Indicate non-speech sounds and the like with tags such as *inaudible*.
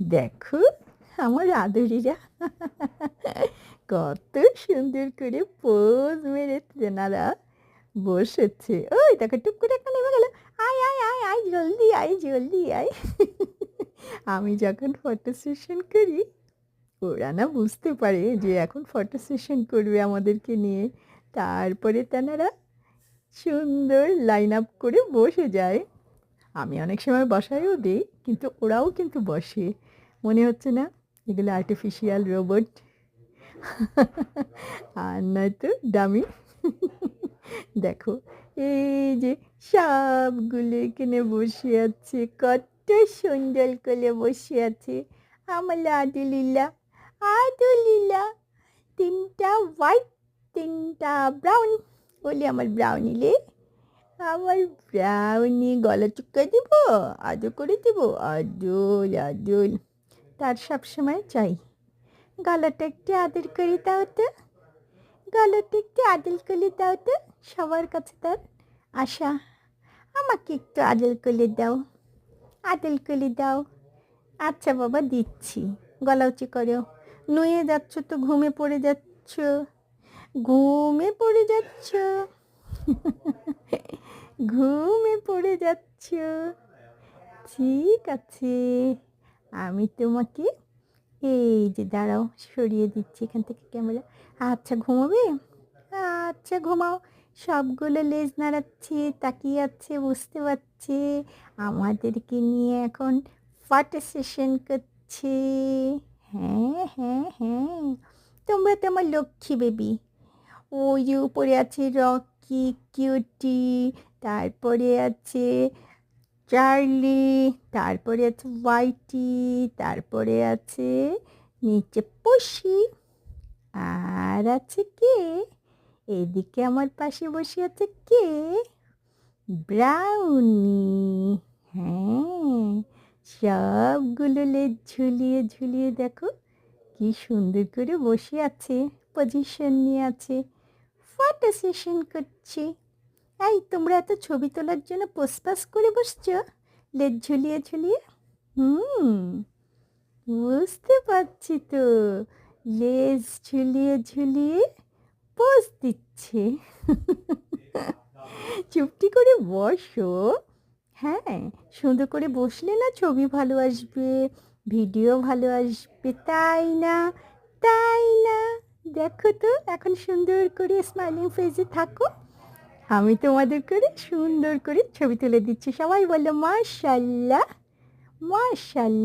দেখো, আমার আদরিরা। কত সুন্দর করে পোজ মেরে তেনারা বসেছে। ওই দেখো, টুক করে একটা নেমে গেল। আয় আয় আয় আয়, জলদি আয় জলদি আয়। আমি যখন ফটো সেশন করি, ওরা না বুঝতে পারে যে এখন ফটো সেশন করবে আমাদেরকে নিয়ে। তারপরে তেনারা সুন্দর লাইন আপ করে বসে যায়। আমি অনেক সময় বসাইও দিই, কিন্তু ওরাও কিন্তু বসে। মনে হচ্ছে না, এগুলো আর্টিফিশিয়াল রোবট আর নয়তো ডামি দেখো, এই যে সবগুলো এখানে বসে আছে, কত সুন্দর করে বসে আছে। আমার আদুলিলা আদুলিলা তিনটা হোয়াইট তিনটা ব্রাউন বলি আমার ব্রাউনিলে আমার ব্রাউনি গলা চুক্কা দিব আদর করে দিব আদুল আদুল তার সব সময় চাই। গলাটা একটু আদর করে দাও তো। গলাটা একটু আদর করে দাও তো, সবার কাছে তার আশা। আমাকে একটু আদল করে দাও, আদল করে দাও। আচ্ছা বাবা, দিচ্ছি। গলা উঁচু করো। নুয়ে যাচ্ছ তো, ঘুমে পড়ে যাচ্ছ। ঘুমে পড়ে যাচ্ছ। *laughs* ঘুমে পড়ে যাচ্ছ। ঠিক আছে, আমি তোমাকে এই যে দাঁড়াও, সরিয়ে দিচ্ছি এখান থেকে ক্যামেরা। আচ্ছা ঘুমাবে? আচ্ছা ঘুমাও। সবগুলো লেজ নাড়াচ্ছে, তাকিয়ে আছে, বুঝতে পারছে। আমাদেরকে নিয়ে এখন ফটো সেশন করছে। হ্যাঁ হ্যাঁ হ্যাঁ। তোমরা তো আমার লক্ষ্মী বেবি। ওই যে উপরে আছে রকি, কিউটি তারপরে আছে চার্লি তারপরে আছে হোয়াইটি তারপরে আছে নিচে পশি আর আছে কে? এদিকে আমার পাশে বসে আছে কে? ব্রাউনি হ্যাঁ সবগুলো লেজ ঝুলিয়ে ঝুলিয়ে দেখো, কি সুন্দর করে বসে আছে পজিশন নিয়ে আছে ফটো সেশন করছে। এই, তোমরা এত ছবি তোলার জন্য পোসপাস করে বসছো? লেজ ঝুলিয়ে ঝুলিয়ে? হুম, বুঝতে পারছি তো। লেজ ঝুলিয়ে ঝুলিয়ে পোজ দিচ্ছে। চুপটি করে বসো। হ্যাঁ সুন্দর করে বসলে না ছবি ভালো আসবে, ভিডিও ভালো আসবে, তাই না? তাই না? দেখো তো, এখন সুন্দর করে স্মাইলিং ফেজে থাকো। আমি তোমাদের করে সুন্দর করে ছবি তুলে দিচ্ছি। সবাই বলল মাশাল্লাহ মাশাল্লাহ।